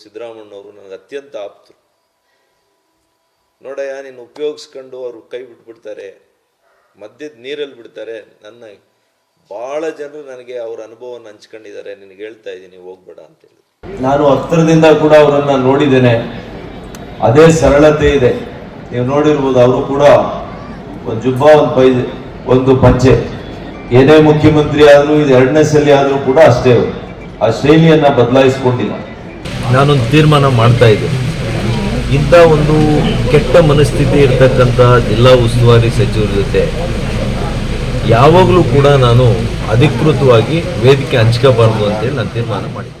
ಸಿದ್ದರಾಮಣ್ಣವರು ನನಗೆ ಅತ್ಯಂತ ಆಪ್ತರು. ನೋಡಯ್ಯ, ನೀನು ಉಪಯೋಗಿಸ್ಕೊಂಡು ಅವರು ಕೈ ಬಿಟ್ಬಿಡ್ತಾರೆ, ಮದ್ಯದ ನೀರಲ್ಲಿ ಬಿಡ್ತಾರೆ. ನನ್ನ ಭಾಳ ಜನರು ನನಗೆ ಅವ್ರ ಅನುಭವವನ್ನು ಹಂಚ್ಕೊಂಡಿದ್ದಾರೆ. ನಿನಗೆ ಹೇಳ್ತಾ ಇದ್ದೀನಿ, ಹೋಗ್ಬೇಡ ಅಂತೇಳಿ ನಾನು ಹತ್ತಿರದಿಂದ ಕೂಡ ಅವರನ್ನ ನೋಡಿದ್ದೇನೆ. ಅದೇ ಸರಳತೆ ಇದೆ. ನೀವು ನೋಡಿರ್ಬೋದು, ಅವರು ಕೂಡ ಒಂದು ಜುಬ್ಬ, ಒಂದು ಪೈ, ಒಂದು ಪಂಚೆ. ಏನೇ ಮುಖ್ಯಮಂತ್ರಿ ಆದರೂ, ಇದು ಎರಡನೇ ಸಲ ಆದರೂ ಕೂಡ ಅಷ್ಟೇ. ಆ ಶ್ರೇಣಿಯನ್ನು ಬದಲಾಯಿಸ್ಕೊಂಡಿಲ್ಲ. ನಾನೊಂದು ತೀರ್ಮಾನ ಮಾಡ್ತಾ ಇದ್ದೆ ಇಂಥ ಒಂದು ಕೆಟ್ಟ ಮನಸ್ಥಿತಿ ಇರತಕ್ಕಂಥ ಜಿಲ್ಲಾ ಉಸ್ತುವಾರಿ ಸಚಿವರ ಜೊತೆ ಯಾವಾಗಲೂ ಕೂಡ ನಾನು ಅಧಿಕೃತವಾಗಿ ವೇದಿಕೆ ಹಂಚ್ಕೋಬಾರ್ದು ಅಂತೇಳಿ ನಾನು ತೀರ್ಮಾನ ಮಾಡಿದ್ದೆ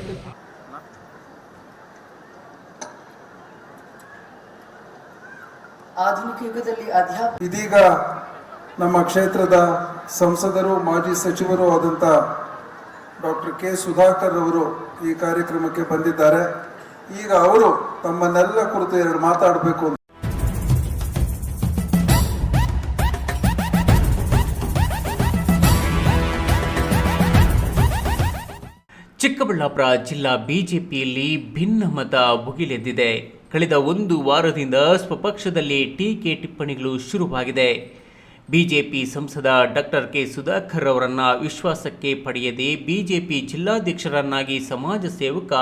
ಆಧುನಿಕ ಯುಗದಲ್ಲಿ ಇದೀಗ ನಮ್ಮ ಕ್ಷೇತ್ರದ ಸಂಸದರು ಮಾಜಿ ಸಚಿವರು ಆದಂತ ಡಾಕ್ಟರ್ ಕೆ ಸುಧಾಕರ್ ಅವರು ಈ ಕಾರ್ಯಕ್ರಮಕ್ಕೆ ಬಂದಿದ್ದಾರೆ. ಈಗ ಅವರು ತಮ್ಮನ್ನೆಲ್ಲ ಕುರಿತು ಎರಡು ಮಾತಾಡಬೇಕು ಅಂತ. ಚಿಕ್ಕಬಳ್ಳಾಪುರ ಜಿಲ್ಲಾ ಬಿಜೆಪಿಯಲ್ಲಿ ಭಿನ್ನಮತ ಭುಗಿಲೆದ್ದಿದೆ. ಕಳೆದ ಒಂದು ವಾರದಿಂದ ಸ್ವಪಕ್ಷದಲ್ಲಿ ಟೀಕೆ ಟಿಪ್ಪಣಿಗಳು ಶುರುವಾಗಿದೆ. ಬಿಜೆಪಿ ಸಂಸದ ಡಾಕ್ಟರ್ ಕೆ ಸುಧಾಕರ್ ಅವರನ್ನು ವಿಶ್ವಾಸಕ್ಕೆ ಪಡೆಯದೆ ಬಿಜೆಪಿ ಜಿಲ್ಲಾಧ್ಯಕ್ಷರನ್ನಾಗಿ ಸಮಾಜ ಸೇವಕ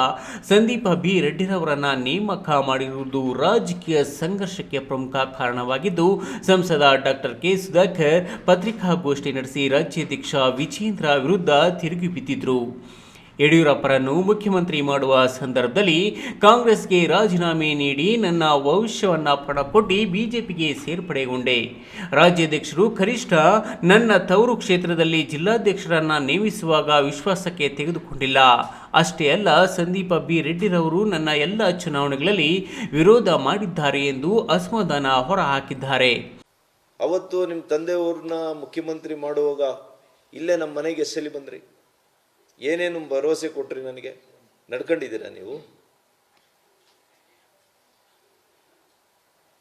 ಸಂದೀಪ ಬಿ ರೆಡ್ಡಿರವರನ್ನ ನೇಮಕ ಮಾಡಿರುವುದು ರಾಜಕೀಯ ಸಂಘರ್ಷಕ್ಕೆ ಪ್ರಮುಖ ಕಾರಣವಾಗಿದ್ದು, ಸಂಸದ ಡಾಕ್ಟರ್ ಕೆ ಸುಧಾಕರ್ ಪತ್ರಿಕಾಗೋಷ್ಠಿ ನಡೆಸಿ ರಾಜ್ಯಾಧ್ಯಕ್ಷ ವಿಜೇಂದ್ರ ವಿರುದ್ಧ ತಿರುಗಿ ಬಿದ್ದಿದ್ರು. ಯಡಿಯೂರಪ್ಪರನ್ನು ಮುಖ್ಯಮಂತ್ರಿ ಮಾಡುವ ಸಂದರ್ಭದಲ್ಲಿ ಕಾಂಗ್ರೆಸ್ಗೆ ರಾಜೀನಾಮೆ ನೀಡಿ ನನ್ನ ಭವಿಷ್ಯವನ್ನು ಪಣಕೊಟ್ಟು ಬಿಜೆಪಿಗೆ ಸೇರ್ಪಡೆಗೊಂಡೆ. ರಾಜ್ಯಾಧ್ಯಕ್ಷರು ಕನಿಷ್ಠ ನನ್ನ ತವರು ಕ್ಷೇತ್ರದಲ್ಲಿ ಜಿಲ್ಲಾಧ್ಯಕ್ಷರನ್ನ ನೇಮಿಸುವಾಗ ವಿಶ್ವಾಸಕ್ಕೆ ತೆಗೆದುಕೊಂಡಿಲ್ಲ. ಅಷ್ಟೇ ಅಲ್ಲ, ಸಂದೀಪ ಬಿ ರೆಡ್ಡಿರವರು ನನ್ನ ಎಲ್ಲ ಚುನಾವಣೆಗಳಲ್ಲಿ ವಿರೋಧ ಮಾಡಿದ್ದಾರೆ ಎಂದು ಅಸಮಾಧಾನ ಹೊರಹಾಕಿದ್ದಾರೆ. ಅವತ್ತು ನಿಮ್ಮ ತಂದೆಯವ್ರನ್ನ ಮುಖ್ಯಮಂತ್ರಿ ಮಾಡುವಾಗ ಇಲ್ಲೇ ನಮ್ಮ ಮನೆಗೆ ಎಸ್ಸಲಿ ಬಂದ್ರಿ. ಏನೇನು ಭರವಸೆ ಕೊಟ್ರಿ ನನಗೆ? ನಡ್ಕೊಂಡಿದ್ದೀರಾ ನೀವು?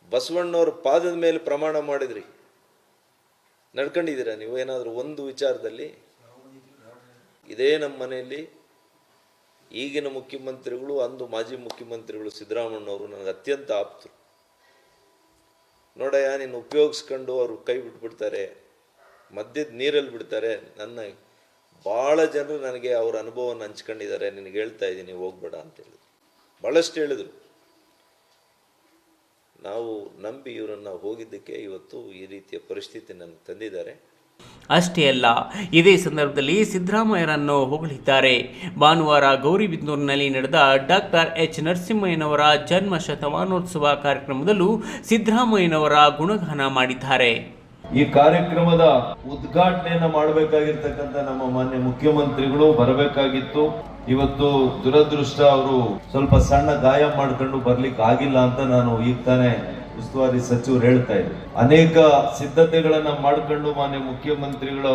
ಬಸವಣ್ಣವ್ರ ಪಾದದ ಮೇಲೆ ಪ್ರಮಾಣ ಮಾಡಿದ್ರಿ. ನಡ್ಕೊಂಡಿದ್ದೀರಾ ನೀವು? ಏನಾದರೂ ಒಂದು ವಿಚಾರದಲ್ಲಿ? ಇದೇ ನಮ್ಮ ಮನೆಯಲ್ಲಿ ಈಗಿನ ಮುಖ್ಯಮಂತ್ರಿಗಳು, ಅಂದು ಮಾಜಿ ಮುಖ್ಯಮಂತ್ರಿಗಳು ಸಿದ್ದರಾಮಣ್ಣವರು ನನಗೆ ಅತ್ಯಂತ ಆಪ್ತರು. ನೋಡಯ್ಯ ನೀನು ಉಪಯೋಗಿಸ್ಕೊಂಡು ಅವರು ಕೈ ಬಿಟ್ಬಿಡ್ತಾರೆ, ಮದ್ಯದ ನೀರಲ್ಲಿ ಬಿಡ್ತಾರೆ, ನನ್ನ ಭಾಳ ಜನರು ನನಗೆ ಅವ್ರ ಅನುಭವವನ್ನು ಹಂಚ್ಕೊಂಡಿದ್ದಾರೆ, ನಿನಗೆ ಹೇಳ್ತಾ ಇದ್ದೀನಿ, ಹೋಗ್ಬೇಡ ಅಂತೇಳಿ. ಭಾಳಷ್ಟು ಹೇಳಿದರು. ನಾವು ನಂಬಿ ಇವರನ್ನು ಹೋಗಿದ್ದಕ್ಕೆ ಇವತ್ತು ಈ ರೀತಿಯ ಪರಿಸ್ಥಿತಿ ನನಗೆ ತಂದಿದ್ದಾರೆ. ಅಷ್ಟೇ ಅಲ್ಲ, ಇದೇ ಸಂದರ್ಭದಲ್ಲಿ ಸಿದ್ದರಾಮಯ್ಯರನ್ನು ಹೊಗಳಿದ್ದಾರೆ. ಭಾನುವಾರ ಗೌರಿಬಿದನೂರಿನಲ್ಲಿ ನಡೆದ ಡಾಕ್ಟರ್ ಎಚ್ ನರಸಿಂಹಯ್ಯನವರ ಜನ್ಮ ಶತಮಾನೋತ್ಸವ ಕಾರ್ಯಕ್ರಮದಲ್ಲೂ ಸಿದ್ದರಾಮಯ್ಯನವರ ಗುಣಗಾನ ಮಾಡಿದ್ದಾರೆ. ಈ ಕಾರ್ಯಕ್ರಮದ ಉದ್ಘಾಟನೆಯನ್ನ ಮಾಡಬೇಕಾಗಿರ್ತಕ್ಕಂಥ ನಮ್ಮ ಮಾನ್ಯ ಮುಖ್ಯಮಂತ್ರಿಗಳು ಬರಬೇಕಾಗಿತ್ತು. ಇವತ್ತು ದುರದೃಷ್ಟ ಅವರು ಸ್ವಲ್ಪ ಸಣ್ಣ ಗಾಯ ಮಾಡ್ಕೊಂಡು ಬರ್ಲಿಕ್ಕೆ ಆಗಿಲ್ಲ ಅಂತ ನಾನು ಈಗ ತಾನೇ ಉಸ್ತುವಾರಿ ಸಚಿವರು ಹೇಳ್ತಾ ಇದ್ರು ಅನೇಕ ಸಿದ್ಧತೆಗಳನ್ನ ಮಾಡ್ಕೊಂಡು ಮಾನ್ಯ ಮುಖ್ಯಮಂತ್ರಿಗಳು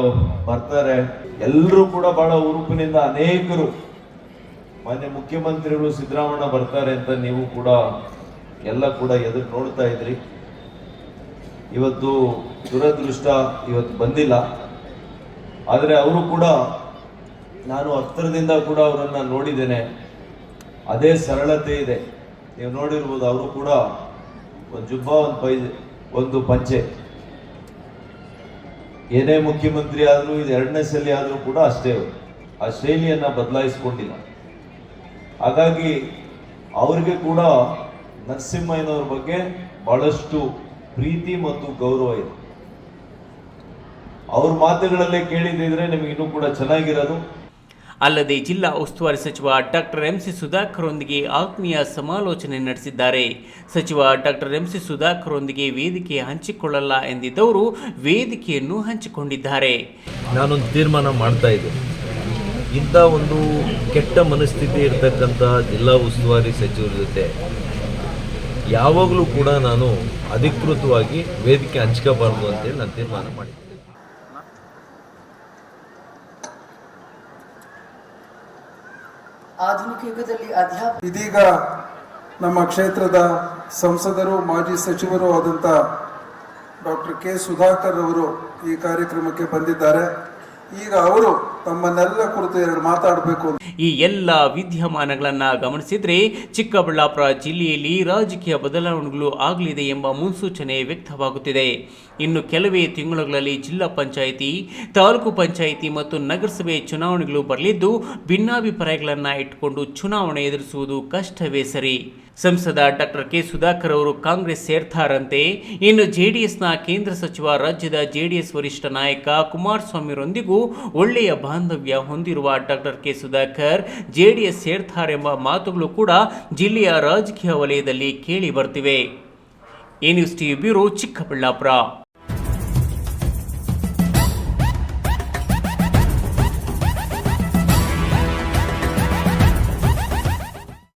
ಬರ್ತಾರೆ. ಎಲ್ಲರೂ ಕೂಡ ಬಹಳ ಉರುಪಿನಿಂದ ಅನೇಕರು ಮಾನ್ಯ ಮುಖ್ಯಮಂತ್ರಿಗಳು ಸಿದ್ದರಾಮಣ್ಣ ಬರ್ತಾರೆ ಅಂತ ನೀವು ಕೂಡ ಎಲ್ಲ ಕೂಡ ಎದುರು ನೋಡ್ತಾ ಇದ್ರಿ. ಇವತ್ತು ದುರದೃಷ್ಟ ಇವತ್ತು ಬಂದಿಲ್ಲ. ಆದರೆ ಅವರು ಕೂಡ ನಾನು ಹತ್ತಿರದಿಂದ ಕೂಡ ಅವರನ್ನು ನೋಡಿದ್ದೇನೆ. ಅದೇ ಸರಳತೆ ಇದೆ. ನೀವು ನೋಡಿರ್ಬೋದು ಅವರು ಕೂಡ ಒಂದು ಜುಬ್ಬ, ಒಂದು ಪೈ, ಒಂದು ಪಂಚೆ. ಏನೇ ಮುಖ್ಯಮಂತ್ರಿ ಆದರೂ ಇದು ಎರಡನೇ ಸಲ ಆದರೂ ಕೂಡ ಅಷ್ಟೇ. ಆ ಶೈಲಿಯನ್ನು ಬದಲಾಯಿಸ್ಕೊಂಡಿಲ್ಲ. ಹಾಗಾಗಿ ಅವರಿಗೆ ಕೂಡ ನರಸಿಂಹಯ್ಯನವ್ರ ಬಗ್ಗೆ ಬಹಳಷ್ಟು ಪ್ರೀತಿ ಮತ್ತು ಗೌರವ ಇದೆ. ಅವ್ರ ಮಾತುಗಳಲ್ಲೇ ಕೇಳಿದ್ರೆ ನಿಮಗೆ ಇನ್ನೂ ಕೂಡ ಚೆನ್ನಾಗಿರೋದು. ಅಲ್ಲದೆ ಜಿಲ್ಲಾ ಉಸ್ತುವಾರಿ ಸಚಿವ ಡಾಕ್ಟರ್ ಎಂ ಸಿ ಸುಧಾಕರ್ ಒಂದಿಗೆ ಆತ್ಮೀಯ ಸಮಾಲೋಚನೆ ನಡೆಸಿದ್ದಾರೆ. ಸಚಿವ ಡಾಕ್ಟರ್ ಎಂ ಸಿ ಸುಧಾಕರ್ ಒಂದಿಗೆ ವೇದಿಕೆ ಹಂಚಿಕೊಳ್ಳಲ್ಲ ಎಂದಿದ್ದವರು ವೇದಿಕೆಯನ್ನು ಹಂಚಿಕೊಂಡಿದ್ದಾರೆ. ನಾನೊಂದು ತೀರ್ಮಾನ ಮಾಡ್ತಾ ಇದ್ದೆ ಇಂಥ ಒಂದು ಕೆಟ್ಟ ಮನಸ್ಥಿತಿ ಇರತಕ್ಕಂಥ ಜಿಲ್ಲಾ ಉಸ್ತುವಾರಿ ಸಚಿವರ ಜೊತೆ ಯಾವಾಗಲೂ ಕೂಡ ನಾನು ಅಧಿಕೃತವಾಗಿ ವೇದಿಕೆ ಹಂಚ್ಕೋಬಾರ್ದು ಅಂತೇಳಿ ನಾನು ತೀರ್ಮಾನ ಮಾಡಿದ್ದೆ. ಆಧುನಿಕ ಯುಗದಲ್ಲಿ ಅಧ್ಯಾಪ ಇದೀಗ ನಮ್ಮ ಕ್ಷೇತ್ರದ ಸಂಸದರು, ಮಾಜಿ ಸಚಿವರು ಆದಂಥ ಡಾಕ್ಟರ್ ಕೆ ಸುಧಾಕರ್ ಅವರು ಈ ಕಾರ್ಯಕ್ರಮಕ್ಕೆ ಬಂದಿದ್ದಾರೆ. ಈಗ ಅವರು ತಮ್ಮನ್ನೆಲ್ಲ ಕುರಿತು ಎರಡು ಮಾತಾಡಬೇಕು ಈ ಎಲ್ಲ ವಿದ್ಯಮಾನಗಳನ್ನು ಗಮನಿಸಿದ್ರೆ ಚಿಕ್ಕಬಳ್ಳಾಪುರ ಜಿಲ್ಲೆಯಲ್ಲಿ ರಾಜಕೀಯ ಬದಲಾವಣೆಗಳು ಆಗಲಿದೆ ಎಂಬ ಮುನ್ಸೂಚನೆ ವ್ಯಕ್ತವಾಗುತ್ತಿದೆ. ಇನ್ನು ಕೆಲವೇ ತಿಂಗಳುಗಳಲ್ಲಿ ಜಿಲ್ಲಾ ಪಂಚಾಯಿತಿ, ತಾಲೂಕು ಪಂಚಾಯಿತಿ ಮತ್ತು ನಗರಸಭೆ ಚುನಾವಣೆಗಳು ಬರಲಿದ್ದು ಭಿನ್ನಾಭಿಪ್ರಾಯಗಳನ್ನು ಇಟ್ಟುಕೊಂಡು ಚುನಾವಣೆ ಎದುರಿಸುವುದು ಕಷ್ಟವೇ ಸರಿ. ಸಂಸದ ಡಾಕ್ಟರ್ ಕೆ ಸುಧಾಕರ್ ಅವರು ಕಾಂಗ್ರೆಸ್ ಸೇರ್ತಾರಂತೆ. ಇನ್ನು ಜೆಡಿಎಸ್ನ ಕೇಂದ್ರ ಸಚಿವ ರಾಜ್ಯದ ಜೆಡಿಎಸ್ ವರಿಷ್ಠ ನಾಯಕ ಕುಮಾರಸ್ವಾಮಿಯವರೊಂದಿಗೂ ಒಳ್ಳೆಯ ಬಾಂಧವ್ಯ ಹೊಂದಿರುವ ಡಾಕ್ಟರ್ ಕೆ ಸುಧಾಕರ್, ಜೆಡಿಎಸ್ ಸೇರ್ತಾರೆಂಬ ಮಾತುಗಳು ಕೂಡ ಜಿಲ್ಲೆಯ ರಾಜಕೀಯ ವಲಯದಲ್ಲಿ ಕೇಳಿ ಬರ್ತಿವೆ. A news TV bureau Chikkaballapur.